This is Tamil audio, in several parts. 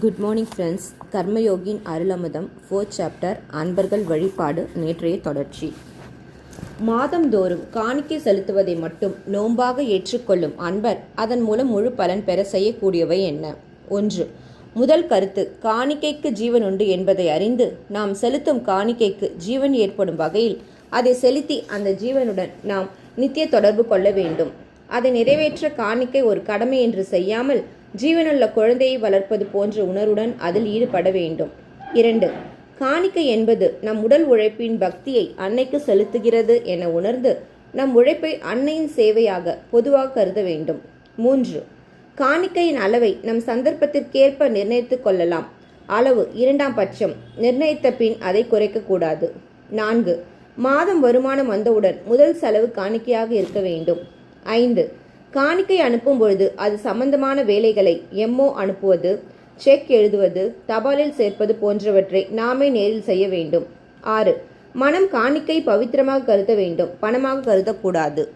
Good morning friends Karmayogin Arulamudham fourth chapter அன்பர்கள் வழிபாடு நேற்றைய தொடர்ச்சி. மாதந்தோறும் காணிக்கை செலுத்துவதை மட்டும் நோன்பாக ஏற்றுக்கொள்ளும் அன்பர் அதன் மூலம் முழு பலன் பெற செய்யக்கூடியவை என்ன? ஒன்று முதல் கருத்து காணிக்கைக்கு ஜீவன் உண்டு என்பதை அறிந்து நாம் செலுத்தும் காணிக்கைக்கு ஜீவன் ஏற்படும் வகையில் அதை செலுத்தி அந்த ஜீவனுடன் நாம் நித்திய தொடர்பு கொள்ள வேண்டும். அதை நிறைவேற்ற காணிக்கை ஒரு கடமை என்று செய்யாமல் ஜீவனுள்ள குழந்தையை வளர்ப்பது போன்ற உணர்வுடன் அதில் ஈடுபட வேண்டும். இரண்டு காணிக்கை என்பது நம் உடல் உழைப்பின் பக்தியை அன்னைக்கு செலுத்துகிறது என உணர்ந்து நம் உழைப்பை அன்னையின் சேவையாக பொதுவாக கருத வேண்டும். மூன்று காணிக்கையின் அளவை நம் சந்தர்ப்பத்திற்கேற்ப நிர்ணயித்துக் கொள்ளலாம். அளவு இரண்டாம் பட்சம் நிர்ணயித்த பின் அதை குறைக்கக்கூடாது நான்கு மாதம் வருமானம் வந்தவுடன் முதல் செலவு காணிக்கையாக இருக்க வேண்டும். ஐந்து. காணிக்கை அனுப்பும் பொழுது அது சம்பந்தமான வேலைகளை எம்ஓ அனுப்புவது செக் எழுதுவது தபாலில் சேர்ப்பது போன்றவற்றை நாமே நேரில் செய்ய வேண்டும். ஆறு. மனம் காணிக்கை பவித்திரமாக கருத வேண்டும். பணமாக கருதக்கூடாது.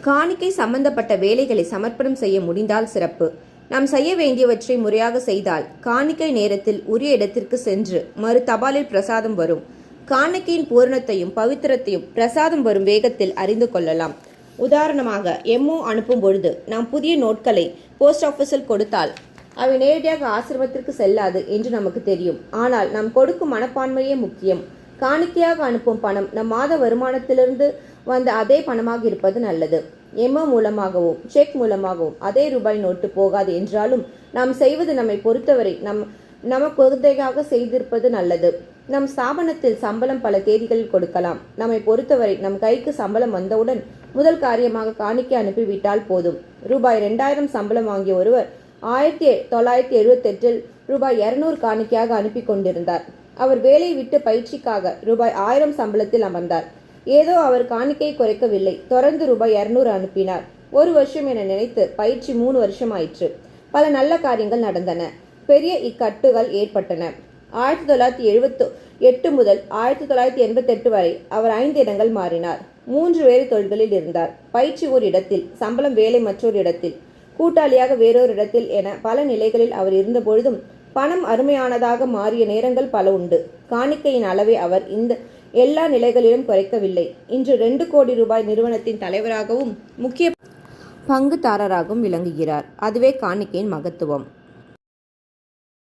காணிக்கை சம்பந்தப்பட்ட வேலைகளை சமர்ப்பணம் செய்ய முடிந்தால் சிறப்பு. நாம் செய்ய வேண்டியவற்றை முறையாக செய்தால் காணிக்கை நேரத்தில் உரிய இடத்திற்கு சென்று மறு தபாலில் பிரசாதம் வரும். காணிக்கையின் பூரணத்தையும் பவித்திரத்தையும் பிரசாதம் வரும் வேகத்தில் அறிந்து கொள்ளலாம். உதாரணமாக எம்ஓ அனுப்பும் பொழுது நாம் புதிய நோட்களை போஸ்ட் ஆஃபீஸில் கொடுத்தால் அவை நேரடியாக ஆசிரமத்திற்கு செல்லாது என்று நமக்கு தெரியும். ஆனால் நாம் கொடுக்கும் மனப்பான்மையே முக்கியம். காணிக்கையாக அனுப்பும் பணம் நம் மாத வருமானத்திலிருந்து வந்த அதே பணமாக இருப்பது நல்லது. எம்ஓ மூலமாகவும் செக் மூலமாகவும் அதே ரூபாய் நோட்டு போகாது என்றாலும் நாம் செய்வது நம்மை பொறுத்தவரை நம் நமக்கு உதவியாக செய்திருப்பது நல்லது. நம் ஸ்தாபனத்தில் சம்பளம் பல தேதிகளில் கொடுக்கலாம். நம்மை பொறுத்தவரை நம் கைக்கு சம்பளம் வந்தவுடன் முதல் காரியமாக காணிக்கை அனுப்பிவிட்டால் போதும். ரூபாய் ரெண்டாயிரம் சம்பளம் வாங்கிய ஒருவர் ஆயிரத்தி தொள்ளாயிரத்தி எழுபத்தெட்டில் ரூபாய் இருநூறு காணிக்கையாக அனுப்பி கொண்டிருந்தார். அவர் வேலை விட்டு பயிற்சிக்காக ரூபாய் ஆயிரம் சம்பளத்தில் அமர்ந்தார். ஏதோ அவர் காணிக்கை குறைக்கவில்லை. தொடர்ந்து ரூபாய் இருநூறு அனுப்பினார். ஒரு வருஷம் என நினைத்து பயிற்சி மூணு வருஷம் ஆயிற்று பல நல்ல காரியங்கள் நடந்தன. பெரிய இக்கட்டுகள் ஏற்பட்டன. ஆயிரத்தி தொள்ளாயிரத்தி எழுபத்து எட்டு முதல் ஆயிரத்தி தொள்ளாயிரத்தி எண்பத்தெட்டு வரை அவர் ஐந்து இடங்கள் மாறினார். மூன்று வேறு தொழில்களில் இருந்தார். பயிற்சி ஒரு இடத்தில் சம்பளம் வேலை மற்றொரு இடத்தில் கூட்டாளியாக வேறொரு இடத்தில் என பல நிலைகளில் அவர் இருந்தபொழுதும் பணம் அருமையானதாக மாறிய நேரங்கள் பல உண்டு. காணிக்கையின் அளவை அவர் இந்த எல்லா நிலைகளிலும் குறைக்கவில்லை. இன்று ரெண்டு கோடி ரூபாய் நிறுவனத்தின் தலைவராகவும் முக்கிய பங்குதாரராகவும் விளங்குகிறார். அதுவே காணிக்கையின் மகத்துவம்.